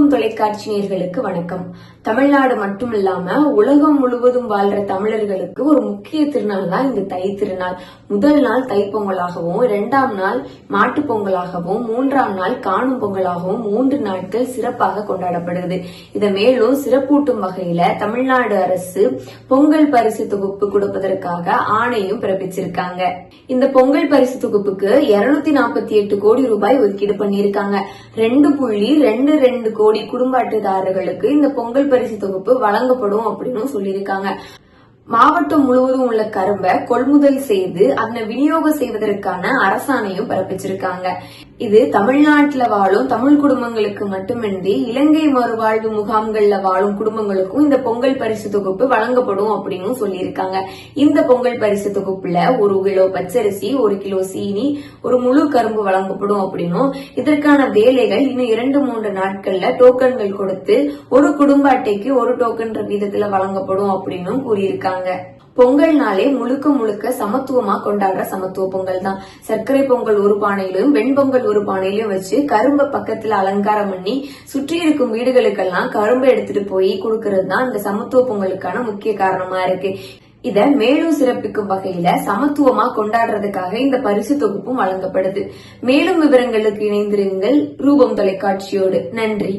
ரூபம் தொலைக்காட்சி நேயர்களுக்கு வணக்கம். தமிழ்நாடு மட்டுமில்லாம உலகம் முழுவதும் வாழ்ற தமிழர்களுக்கு ஒரு முக்கிய திருநாள் தான் இந்த தை திருநாள். முதல் நாள் தைப்பொங்கலாகவும் இரண்டாம் நாள் மாட்டு பொங்கலாகவும் மூன்றாம் நாள் காணும் பொங்கலாகவும் மூன்று நாட்கள் சிறப்பாக கொண்டாடப்படுகிறது. இதை மேலும் சிறப்பூட்டும் வகையில தமிழ்நாடு அரசு பொங்கல் பரிசு தொகுப்பு கொடுப்பதற்காக ஆணையும் பிறப்பிச்சிருக்காங்க. இந்த பொங்கல் பரிசு தொகுப்புக்கு இருநூத்தி நாற்பத்தி எட்டு கோடி ரூபாய் ஒதுக்கீடு பண்ணியிருக்காங்க. ரெண்டு புள்ளி ரெண்டு ரெண்டு கோடி குடும்ப அட்டைதாரர்களுக்கு இந்த பொங்கல் பரிசு தொகுப்பு வழங்கப்படும் அப்படின்னு சொல்லியிருக்காங்க. மாவட்டம் முழுவதும் உள்ள கரும்பை கொள்முதல் செய்து அதனை விநியோகம் செய்வதற்கான அரசாணையும் பிறப்பிச்சிருக்காங்க. இது தமிழ்நாட்டுல வாழும் தமிழ் குடும்பங்களுக்கு மட்டுமின்றி இலங்கை மறுவாழ்வு முகாம்கள்ல வாழும் குடும்பங்களுக்கும் இந்த பொங்கல் பரிசு தொகுப்பு வழங்கப்படும் அப்படின்னு சொல்லியிருக்காங்க. இந்த பொங்கல் பரிசு தொகுப்புல ஒரு கிலோ பச்சரிசி ஒரு கிலோ சீனி ஒரு முழு கரும்பு வழங்கப்படும் அப்படின்னும். இதற்கான வேலைகள் இன்னும் இரண்டு மூன்று நாட்கள்ல டோக்கன்கள் கொடுத்து ஒரு குடும்ப அட்டைக்கு ஒரு டோக்கன் வீதத்துல வழங்கப்படும் அப்படின்னும் கூறியிருக்காங்க. பொங்கல் நாளே முழுக்க முழுக்க சமத்துவமா கொண்டாடுற சமத்துவ பொங்கல் தான் சர்க்கரை பொங்கல் ஒரு பானையிலும் வெண்பொங்கல் ஒரு பானையிலும் வச்சு கரும்பை பக்கத்துல அலங்காரம் பண்ணி சுற்றி இருக்கும் வீடுகளுக்கெல்லாம் கரும்பை எடுத்துட்டு போய் கொடுக்கறது தான் இந்த சமத்துவ பொங்கலுக்கான முக்கிய காரணமா இருக்கு. இத மேலும் சிறப்பிக்கும் வகையில சமத்துவமா கொண்டாடுறதுக்காக இந்த பரிசு தொகுப்பும் வழங்கப்படுது. மேலும் விவரங்களுக்கு இணைந்திருங்கள். ரூபம் தொலைக்காட்சியோடு. நன்றி.